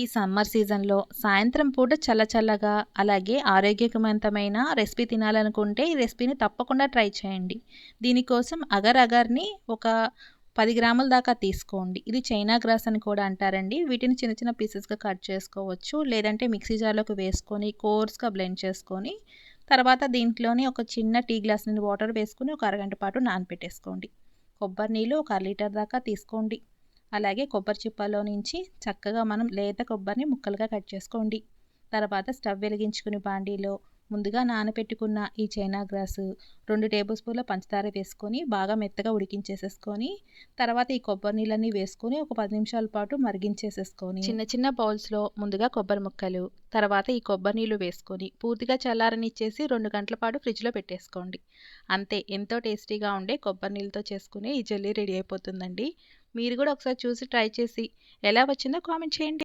ఈ సమ్మర్ సీజన్లో సాయంత్రం పూట చల్ల చల్లగా అలాగే ఆరోగ్యవంతమైన రెసిపీ తినాలనుకుంటే ఈ రెసిపీని తప్పకుండా ట్రై చేయండి. దీనికోసం అగర్ అగర్ని ఒక పది గ్రాముల దాకా తీసుకోండి. ఇది చైనా గ్రాస్ అని కూడా అంటారండి. వీటిని చిన్న చిన్న పీసెస్గా కట్ చేసుకోవచ్చు. లేదంటే మిక్సీ జార్లోకి వేసుకొని కోర్స్గా బ్లెండ్ చేసుకొని తర్వాత దీంట్లోనే ఒక చిన్న టీ గ్లాస్ నుండి వాటర్ వేసుకొని ఒక అరగంట పాటు నానపెట్టేసుకోండి. కొబ్బరి నీళ్ళు ఒక అర లీటర్ దాకా తీసుకోండి. అలాగే కొబ్బరి చిప్పలో నుంచి చక్కగా మనం లేత కొబ్బరిని ముక్కలుగా కట్ చేసుకోండి. తర్వాత స్టవ్ వెలిగించుకుని బాండీలో ముందుగా నానబెట్టుకున్న ఈ చైనా గ్రాసు రెండు టేబుల్ స్పూన్ల పంచదార వేసుకొని బాగా మెత్తగా ఉడికించేసేసుకొని తర్వాత ఈ కొబ్బరి నీళ్ళని వేసుకొని ఒక పది నిమిషాల పాటు మరిగించేసేసుకొని చిన్న చిన్న బౌల్స్లో ముందుగా కొబ్బరి ముక్కలు తర్వాత ఈ కొబ్బరి నీళ్ళు వేసుకొని పూర్తిగా చల్లారనిచ్చేసి రెండు గంటల పాటు ఫ్రిడ్జ్లో పెట్టేసుకోండి. అంతే ఎంతో టేస్టీగా ఉండే కొబ్బరి నీళ్ళతో చేసుకునే ఈ జెల్లీ రెడీ అయిపోతుందండి. మీరు కూడా ఒకసారి చూసి ట్రై చేసి ఎలా వచ్చిందో కామెంట్ చేయండి.